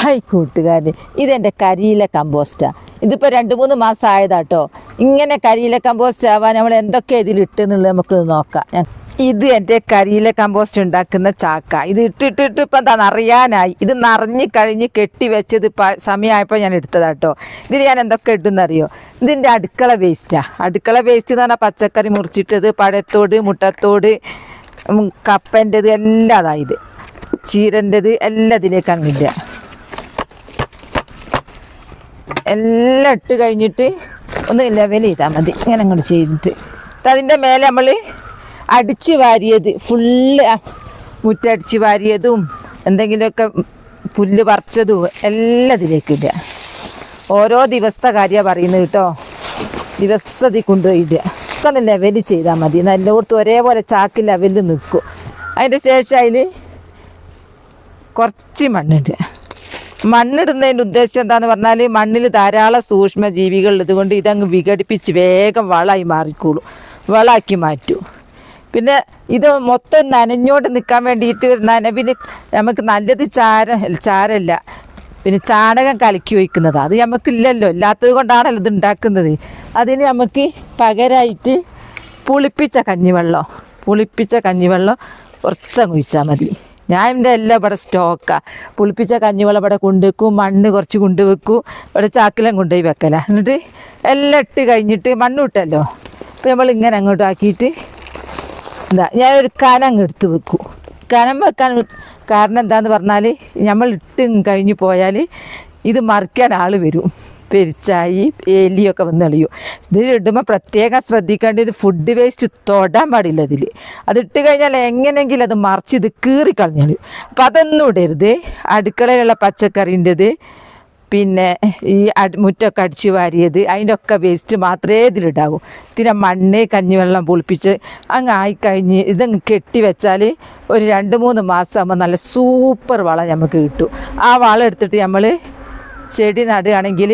Hi കൂട്ടുകാർ ഇതെന്റെ കരിയില കമ്പോസ്റ്റാണ് ഇതിപ്പോൾ രണ്ട് മൂന്ന് മാസം ആയതാട്ടോ ഇങ്ങനെ കരിയില കമ്പോസ്റ്റ് ആവാൻ നമ്മൾ എന്തൊക്കെ ഇതിലിട്ട് എന്നുള്ളത് നമുക്ക് നോക്കാം. ഞാൻ ഇത് എന്റെ കരിയില കമ്പോസ്റ്റ് ഉണ്ടാക്കുന്ന ചാക്ക. ഇത് ഇട്ടിട്ടിട്ട് ഇപ്പം എന്താ നിറയാനായി ഇത് നിറഞ്ഞ് കഴിഞ്ഞ് കെട്ടി വെച്ചത് സമയമായപ്പോൾ ഞാൻ എടുത്തതാട്ടോ. ഇതിൽ ഞാൻ എന്തൊക്കെ ഇട്ടെന്നറിയോ? ഇതിന്റെ അടുക്കള വേസ്റ്റാണ് അടുക്കള വേസ്റ്റ് എന്ന് പറഞ്ഞാൽ പച്ചക്കറി മുറിച്ചിട്ടത് പഴത്തോട് മുട്ടത്തോട് കപ്പന്റെത് എല്ലാം അതായത് ചീരന്റെത് എല്ലാം ഇതിലേക്ക് അങ്ങില്ല എല്ലാം ഇട്ട് കഴിഞ്ഞിട്ട് ഒന്ന് ലെവൽ ചെയ്താൽ മതി. ഇങ്ങനെ അങ്ങോട്ട് ചെയ്തിട്ട്. അതിന്റെ മേലെ നമ്മൾ അടിച്ച് വാരിയത് ഫുള്ള് മുറ്റടിച്ച് വാരിയതും എന്തെങ്കിലുമൊക്കെ പുല്ല് പറിച്ചതും എല്ലാം ഇതിലേക്ക് ഇടുക. ഓരോ ദിവസത്തെ കാര്യമാണ് പറയുന്നത് കേട്ടോ. ദിവസത്തിൽ കൊണ്ടുപോയി ഇടുക. ഒന്ന് ലെവൽ ചെയ്താൽ മതി. എല്ലായിടത്തും ഒരേപോലെ ചാക്ക് ലെവലിൽ നിൽക്കും. അതിന്റെ ശേഷം അതിൽ കുറച്ച് മണ്ണിടുക മണ്ണിടുന്നതിന്റെ ഉദ്ദേശം എന്താന്ന് പറഞ്ഞാൽ മണ്ണിൽ ധാരാളം സൂക്ഷ്മ ജീവികൾ ഇതുകൊണ്ട് ഇതങ്ങ് വിഘടിപ്പിച്ച് വേഗം വളമായി മാറിക്കോളും. വളാക്കി മാറ്റും. പിന്നെ ഇത് മൊത്തം നനഞ്ഞോട്ട് നിൽക്കാൻ വേണ്ടിയിട്ട് നനവിന് നമുക്ക് നല്ലത് ചാര ചാരല്ല. പിന്നെ ചാണകം കലക്കി വയ്ക്കുന്നത് അത് നമുക്കില്ലല്ലോ. ഇല്ലാത്തത് കൊണ്ടാണല്ലോ ഇത് ഉണ്ടാക്കുന്നത്. അതിന് നമുക്ക് പകരമായിട്ട് പുളിപ്പിച്ച കഞ്ഞിവെള്ളം പുളിപ്പിച്ച കഞ്ഞിവെള്ളം കുറച്ചങ്ങ് ഒഴിച്ചാൽ മതി. ഞാൻ എന്റെ എല്ലാം ഇവിടെ സ്റ്റോക്കാണ് പുളിപ്പിച്ച കഞ്ഞിവെള്ളം ഇവിടെ കൊണ്ടുവെക്കും മണ്ണ് കുറച്ച് കൊണ്ടുവെക്കും ഇവിടെ ചാക്കിലും കൊണ്ടുപോയി വെക്കല. എന്നിട്ട് എല്ലാം ഇട്ട് കഴിഞ്ഞിട്ട് മണ്ണ് ഇട്ടല്ലോ. അപ്പോൾ നമ്മൾ ഇങ്ങനെ അങ്ങോട്ട് ആക്കിയിട്ട് എന്താ ഞാൻ ഒരു കനം അങ്ങ് എടുത്ത് വെക്കും. കനം വെക്കാൻ കാരണം എന്താന്ന് പറഞ്ഞാൽ നമ്മൾ ഇട്ട് കഴിഞ്ഞ് പോയാൽ ഇത് മറിക്കാൻ ആൾ വരും. പെരിച്ചായി എലിയൊക്കെ വന്ന് എളിയും ഇതിൽ ഇടുമ്പോൾ പ്രത്യേകം ശ്രദ്ധിക്കേണ്ടത് ഫുഡ് വേസ്റ്റ് തൊടാൻ പാടില്ല ഇതിൽ അത് ഇട്ട് കഴിഞ്ഞാൽ എങ്ങനെയെങ്കിലും അത് മറിച്ച് ഇത് കീറി കളഞ്ഞു അപ്പം അതൊന്നും ഇടരുത്. അടുക്കളയിലുള്ള പച്ചക്കറിന്റെത് പിന്നെ ഈ അടി മുറ്റമൊക്കെ അടിച്ച് വാരിയത് അതിന്റെ ഒക്കെ വേസ്റ്റ് മാത്രമേ ഇതിലിടാവൂ. പിന്നെ മണ്ണ് കഞ്ഞിവെള്ളം പുളിപ്പിച്ച് അങ്ങ് ആയിക്കഴിഞ്ഞ് ഇതങ്ങ് കെട്ടി വെച്ചാൽ ഒരു രണ്ട് മൂന്ന് മാസം ആകുമ്പോൾ നല്ല സൂപ്പർ വളം നമുക്ക് കിട്ടും. ആ വളം എടുത്തിട്ട് നമ്മൾ ചെടി നടുകയാണെങ്കിൽ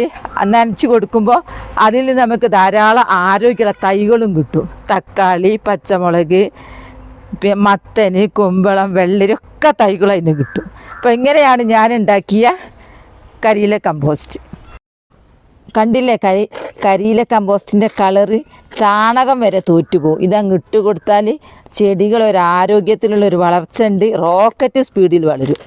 നനച്ച് കൊടുക്കുമ്പോൾ അതിൽ നിന്ന് നമുക്ക് ധാരാളം ആരോഗ്യമുള്ള തൈകളും കിട്ടും. തക്കാളി പച്ചമുളക് മത്തന് കുമ്പളം വെള്ളരിയൊക്കെ തൈകൾ അതിന് കിട്ടും. അപ്പോൾ ഇങ്ങനെയാണ് ഞാൻ ഉണ്ടാക്കിയ കരിയില കമ്പോസ്റ്റ്. കണ്ടില്ലേ കരി കരിയില കമ്പോസ്റ്റിന്റെ കളറ് ചാണകം വരെ തോറ്റുപോകും. ഇതങ്ങ് ഇട്ട് കൊടുത്താൽ ചെടികൾ ഒരു ആരോഗ്യത്തിലുള്ള ഒരു വളർച്ച ഉണ്ട് റോക്കറ്റ് സ്പീഡിൽ വളരും.